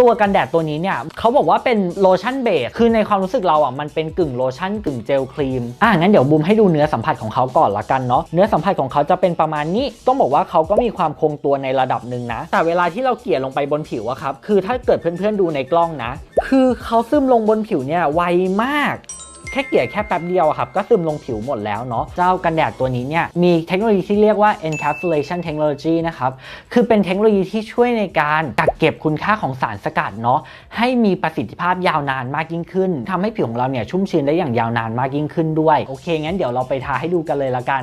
ตัวกันแดดตัวนี้เนี่ยเขาบอกว่าเป็นโลชั่นเบสคือในความรู้สึกเราอะมันเป็นกึ่งโลชั่นกึ่งเจลครีมอะงั้นเดี๋ยวบูมให้ดูเนื้อสัมผัสของเขาก่อนละกันเนาะเนื้อสัมผัสของเขาจะเป็นประมาณนี้ต้องบอกว่าเขาก็มีความคงตัวในระดับหนึ่งนะ แต่เวลาที่เราเกลี่ยลงไปบนผิวอะครับคือถ้าเกิดเพื่อนๆดูในกล้องนะ คือเขาซึมลงบนผิวเนี่ยไวมาก แค่เกลี่ยแค่แป๊บเดียวครับ ก็ซึมลงผิวหมดแล้วเนาะเจ้ากันแดดตัวนี้เนี่ยมีเทคโนโลยีที่เรียกว่า encapsulation technology นะครับ คือเป็นเทคโนโลยีที่ช่วยในการกักเก็บคุณค่าของสารสกัดเนาะให้มีประสิทธิภาพยาวนานมากยิ่งขึ้นทำให้ผิวของเราเนี่ยชุ่มชื้นได้อย่างยาวนานมากยิ่งขึ้นด้วย โอเคงั้นเดี๋ยวเราไปทาให้ดูกันเลยละกัน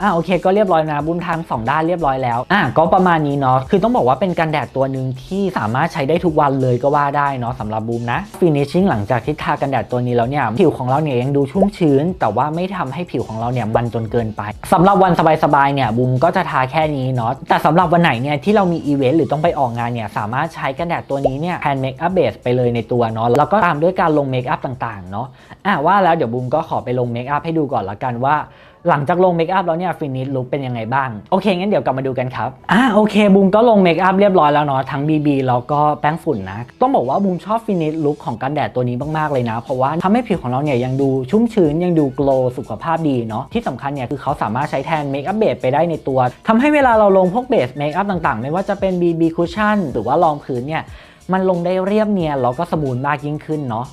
อะโอเคก็เรียบร้อยนะบุมทางสองด้านเรียบร้อยแล้วอะก็ประมาณนี้เนาะคือต้องบอกว่าเป็นกันแดดตัวหนึ่งที่สามารถใช้ได้ทุกวันเลยก็ว่าได้เนาะสำหรับบูมนะฟินิชชิ่งหลังจากที่ทากันแดดตัวนี้แล้วเนี่ยผิวของเราเนี่ยยังดูชุ่มชื้น แต่ว่าไม่ทำให้ผิวของเราเนี่ยมันจนเกินไปสำหรับวันสบายๆเนี่ยบูมก็จะทาแค่นี้เนาะแต่สำหรับวันไหนเนี่ยที่เรามีอีเวนต์หรือต้องไปออกงานเนี่ยสามารถใช้กันแดดตัวนี้เนี่ยแทนเมคอัพเบสไปเลยในตัวเนาะแล้วก็ตามด้วยการลงเมคอัพต่างๆเนาะอะว่าแล้วเดี๋ยวบูมก็ขอไปลงเมคอัพให้ดูก่อนละกันว่า หลังจากลงเมคอัพแล้วเนี่ยฟินิชลุคเป็นยังไงบ้าง โอเค งั้นเดี๋ยวกลับมาดูกันครับ อะโอเคบูมก็ลงเมคอัพเรียบร้อยแล้วเนาะทั้ง BB แล้วก็แป้งฝุ่นนะ ต้องบอกว่าบูมชอบฟินิชลุคของกันแดดตัวนี้มาก ๆ เลยนะ เพราะว่าทำให้ผิวของเราเนี่ยยังดูชุ่มชื้นยังดูโกลวสุขภาพดีเนาะที่สำคัญเนี่ยคือเขาสามารถใช้แทนเมคอัพเบสไปได้ในตัวทำให้เวลาเราลงพวกเบสเมคอัพต่าง ๆ ไม่ว่าจะเป็น BB cushion หรือว่ารองพื้นเนี่ยมันลงได้เรียบเนียนแล้วก็สมูทมากยิ่งขึ้นเนาะ